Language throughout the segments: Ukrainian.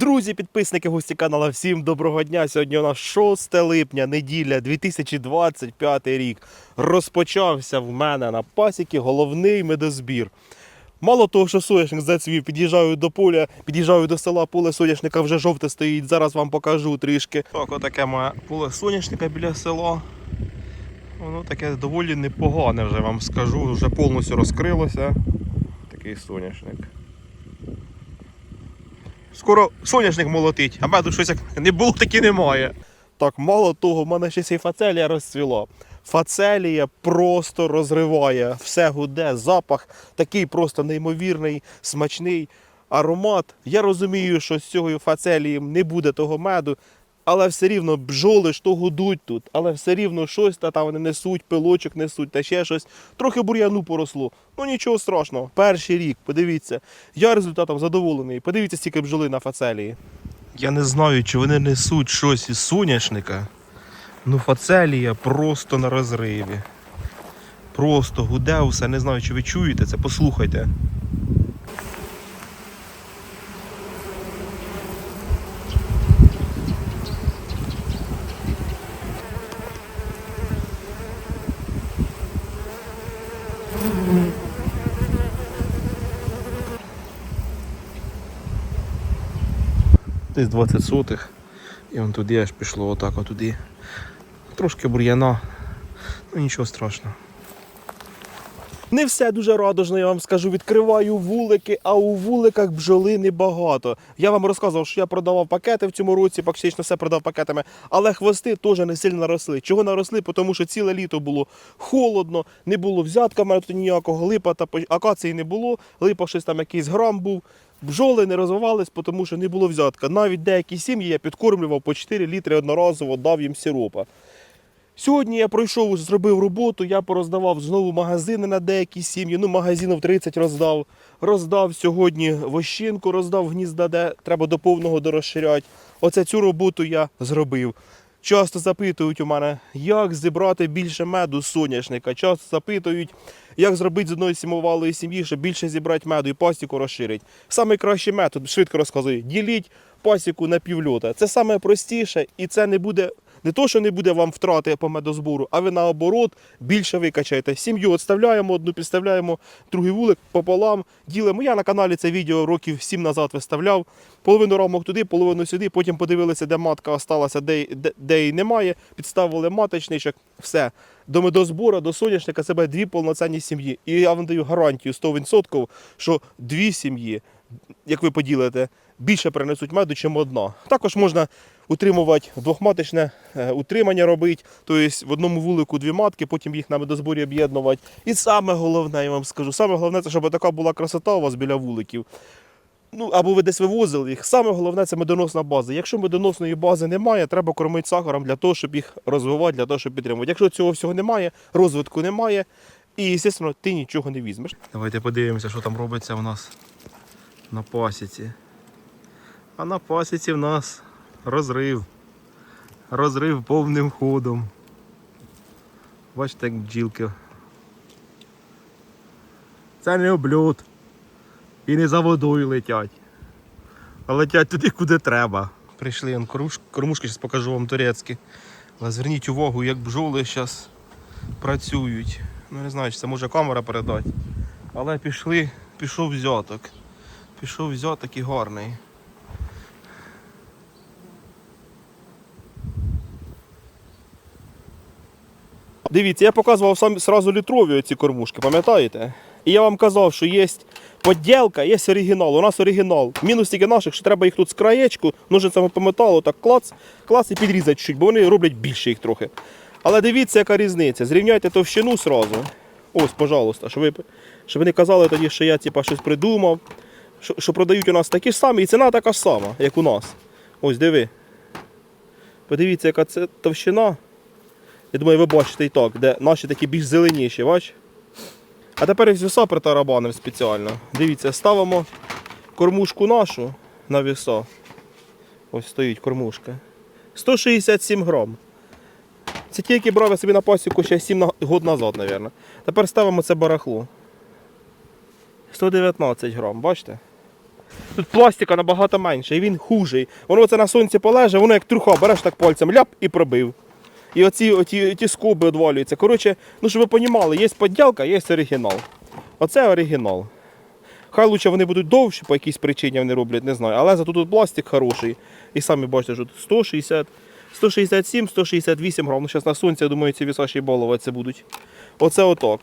Друзі, підписники, гості каналу, всім доброго дня. Сьогодні у нас 6 липня, неділя, 2025 рік. Розпочався в мене на пасіки головний медозбір. Мало того, що соняшник зацвів, під'їжджаю до поля, під'їжджаю до села, поле соняшника вже жовте стоїть. Зараз вам покажу трішки. Так, отаке моє поле соняшника біля села. Воно таке доволі непогане вже вам скажу. Вже повністю розкрилося. Такий соняшник. Скоро соняшник молотить, а мене щось як не було, так і немає. Так, мало того, в мене ще й фацелія розцвіла. Фацелія просто розриває, все гуде, запах такий просто неймовірний, смачний аромат. Я розумію, що з цього фацелії не буде того меду, але все рівно бджоли ж то гудуть тут, але все рівно щось та там вони несуть, пилочок несуть та ще щось. Трохи бур'яну поросло. Ну нічого страшного. Перший рік, подивіться. Я результатом задоволений. Подивіться, стільки бджоли на фацелії. Я не знаю, чи вони несуть щось із соняшника. Ну, фацелія просто на розриві. Просто гуде усе, не знаю, чи ви чуєте це, послухайте. Десь 20 сотих. І вон туди аж пішло отак отуди. Трошки бур'яна, ну нічого страшного. Не все дуже радужно, я вам скажу. Відкриваю вулики, а у вуликах бджоли небагато. Я вам розказував, що я продавав пакети в цьому році, практично все продав пакетами, але хвости теж не сильно наросли. Чого наросли? Тому що ціле літо було холодно, не було взятка, в мене тут ніякого липа та акації не було. Липа щось там якийсь грам був. Бджоли не розвивались, тому що не було взятка. Навіть деякі сім'ї я підкормлював по 4 літри одноразово, дав їм сиропа. Сьогодні я пройшов, зробив роботу, я пороздавав знову магазини на деякі сім'ї. Ну, магазинів 30 роздав. Роздав сьогодні вощинку, роздав гнізда, де треба до повного дорозширяти. Оце цю роботу я зробив. Часто запитують у мене, як зібрати більше меду з соняшника. Часто запитують, як зробити з одної сімовалої сім'ї, щоб більше зібрати меду і пасіку розширити. Самий кращий метод, швидко розказую, діліть пасіку на півльота. Це саме простіше і це не буде не то, що не буде вам втрати по медозбору, а ви наоборот більше викачаєте. Сім'ю відставляємо одну, підставляємо другий вулик пополам, ділимо. Я на каналі це відео років 7 назад виставляв. Половину рамок туди, половину сюди. Потім подивилися, де матка осталася, де, де, де її немає. Підставили маточничок. Все. До медозбору, до соняшника себе дві повноцінні сім'ї. І я вам даю гарантію 100%, що дві сім'ї, як ви поділите, більше принесуть меду, ніж одна. Також можна утримувати двохматочне е, утримання робити, тобто в одному вулику дві матки, потім їх на медозборі об'єднувати. І саме головне, я вам скажу, саме головне, це щоб така була красота у вас біля вуликів. Ну, або ви десь вивозили їх. Саме головне це медоносна база. Якщо медоносної бази немає, треба кормити сахаром для того, щоб їх розвивати, для того, щоб підтримувати. Якщо цього всього немає, розвитку немає, і, звісно, ти нічого не візьмеш. Давайте подивимося, що там робиться у нас на пасіці. А на пасіці в нас розрив. Розрив повним ходом. Бачите, як бджілки. Це не обльот. І не за водою летять. А летять туди, куди треба. Прийшли он кормуш- кормушки, зараз покажу вам турецькі. Але зверніть увагу, як бджоли зараз працюють. Ну не знаю, чи це може камера передати. Але пішли, пішов взяток. Пішов взяток і гарний. Дивіться, я показував сам сразу літрові ці кормушки, пам'ятаєте? І я вам казав, що є поділка, є оригінал. У нас оригінал. Мінус тільки наших, що треба їх тут з краєчку, ножицями по металу, так клац, клац і підрізати чуть, бо вони роблять більше їх трохи. Але дивіться, яка різниця. Зрівняйте товщину сразу. Ось, пожалуйста, щоб ви, щоб ви не казали тоді, що я типа, щось придумав. Що, що продають у нас такі ж самі, і ціна така ж сама, як у нас. Ось диви. Подивіться, яка це товщина. Я думаю, ви бачите і так, де наші такі більш зеленіші, бач? А тепер із віса притарабанив спеціально. Дивіться, ставимо кормушку нашу на віса. Ось стоїть кормушка. 167 грам. Це тільки брав я собі на пасіку ще 7 на- год назад, мабуть. Тепер ставимо це барахло. 119 грам, бачите? Тут пластика набагато менше, і він хужий. Воно це на сонці полеже, воно як труха, береш так пальцем, ляп і пробив. І оці, оці, оці скоби одвалюються. Коротше, ну щоб ви розуміли, є подділка, є оригінал. Оце оригінал. Хай лучше вони будуть довші, по якійсь причині вони роблять, не знаю. Але зато тут пластик хороший. І самі бачите, що тут 160, 167, 168 грам. Ну, зараз на сонці, я думаю, ці віса ще балуватися будуть. Оце отак.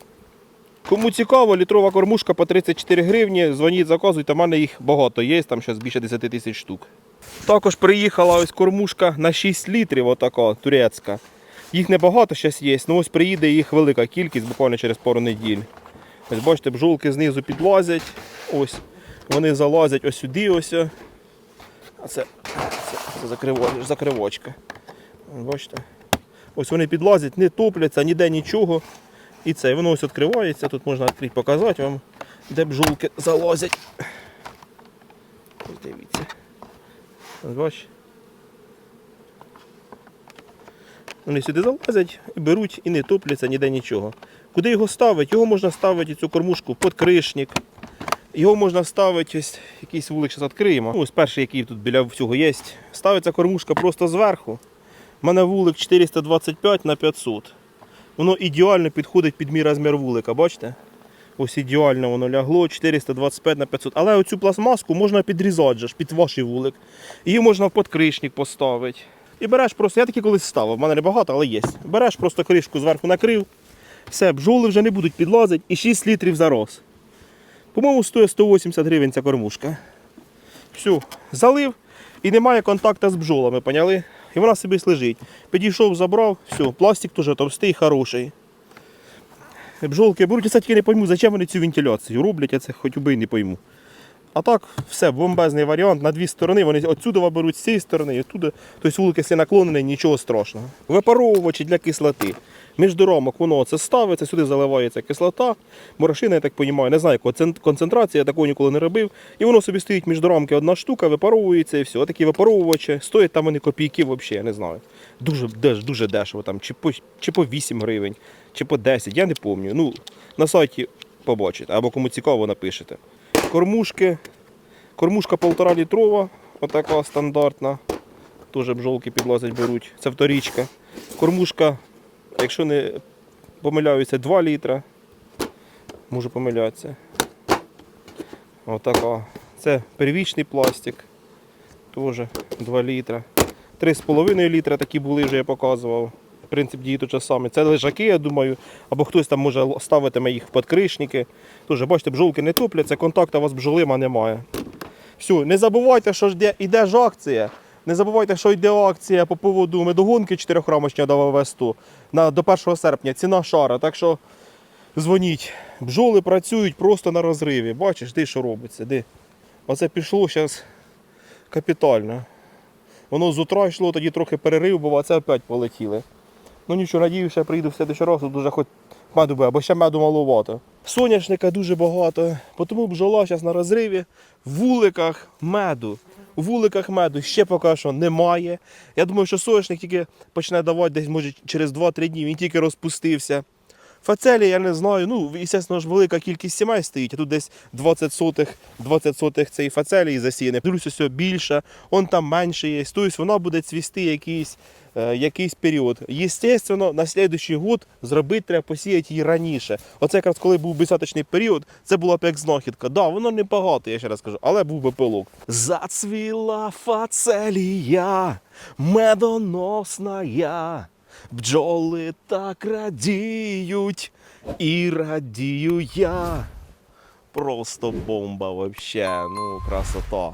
Кому цікаво, літрова кормушка по 34 гривні, дзвоніть, заказуйте, в мене їх багато є, там зараз більше 10 тисяч штук. Також приїхала ось кормушка на 6 літрів, отака турецька. Їх небагато зараз є, ну ось приїде їх велика кількість буквально через пару неділь. Ось бачите, бджолки знизу підлазять, ось вони залазять ось сюди, ось. А це, це, це закриво- закривочка. Бачите? Ось вони підлазять, не топляться, ніде нічого. І це, воно ось відкривається, тут можна відкрити, показати вам, де бджолки залазять. Ось дивіться. Бачите. Вони сюди залазять, беруть і не топляться ніде нічого. Куди його ставити? Його можна ставити цю кормушку під кришник. Його можна ставити, ось якийсь вулик зараз відкриємо. Ось перший, який тут біля всього є. Ставиться кормушка просто зверху. У мене вулик 425 на 500. Воно ідеально підходить під мій розмір вулика, бачите? Ось ідеально воно лягло 425 на 500. Але оцю пластмаску можна підрізати під ваш вулик. Її можна в подкришник поставити. І береш просто, я таки колись ставив, в мене не багато, але є. Береш просто кришку зверху накрив. Все, бджоли вже не будуть підлазити і 6 літрів за роз. По-моєму, стоїть 180 гривень ця кормушка. Все, залив і немає контакту з бджолами, поняли? І вона собі лежить. Підійшов, забрав, все, пластик теж товстий, хороший. Бджолки беруть, я тільки не пойму, зачем вони цю вентиляцію роблять, я це хоч би і не пойму. А так, все, бомбезний варіант. На дві сторони, вони отсюди беруть з цієї сторони, і оттуда. Тобто вулик, якщо наклонений, нічого страшного. Випаровувачі для кислоти. Між рамок воно це ставиться, сюди заливається кислота. Морошина, я так розумію, не знаю, концентрація, я такого ніколи не робив. І воно собі стоїть між рамки одна штука, випаровується і все. Такі випаровувачі. Стоять там вони копійки взагалі, я не знаю. Дуже, дуже дешево, там, чи, по, чи по 8 гривень, чи по 10, я не пам'ятаю. Ну, на сайті побачите, або кому цікаво, напишете. Кормушки. Кормушка полтора літрова, отака стандартна. Теж бджолки підлазять беруть. Це вторічка. Кормушка, якщо не помиляюся, 2 літра. Можу помилятися. Отака. Це первічний пластик. Теж 2 літра. 3,5 літра такі були, вже я показував. Принцип дії той же самий. Це лежаки, я думаю, або хтось там може ставитиме їх в подкришники. Тоже, бачите, бджолки не топляться, контакту у вас бджолима немає. Все, не забувайте, що йде, йде ж акція. Не забувайте, що йде акція по поводу медогонки 4-рамочної до ВВ100 на, до 1 серпня. Ціна шара. Так що дзвоніть. Бджоли працюють просто на розриві. Бачиш, де що робиться. Де? Оце пішло зараз капітально. Воно з утра йшло, тоді трохи перерив був, а це опять полетіли. Ну нічого, надіюся, прийду в следующий раз, дуже хоч меду буде, або ще меду маловато. Соняшника дуже багато, тому бджола зараз на розриві. В вуликах меду. У вуликах меду ще поки що немає. Я думаю, що соняшник тільки почне давати десь, може, через 2-3 дні, він тільки розпустився. Фацелі, я не знаю, ну, звісно ж, велика кількість сімей стоїть, а тут десь 20 сотих, 20 сотих цієї фацелії засіяне. Дивлюся, все більше, он там менше є. Тобто вона буде цвісти якийсь, е, якийсь період. Єстественно, на слідуючий год зробити треба посіяти її раніше. Оце якраз коли був безсаточний період, це була б як знахідка. Да, воно не я ще раз кажу, але був би пилок. Зацвіла фацелія, медоносна. Бджоли так радіють, і радію я. Просто бомба вообще, ну красота.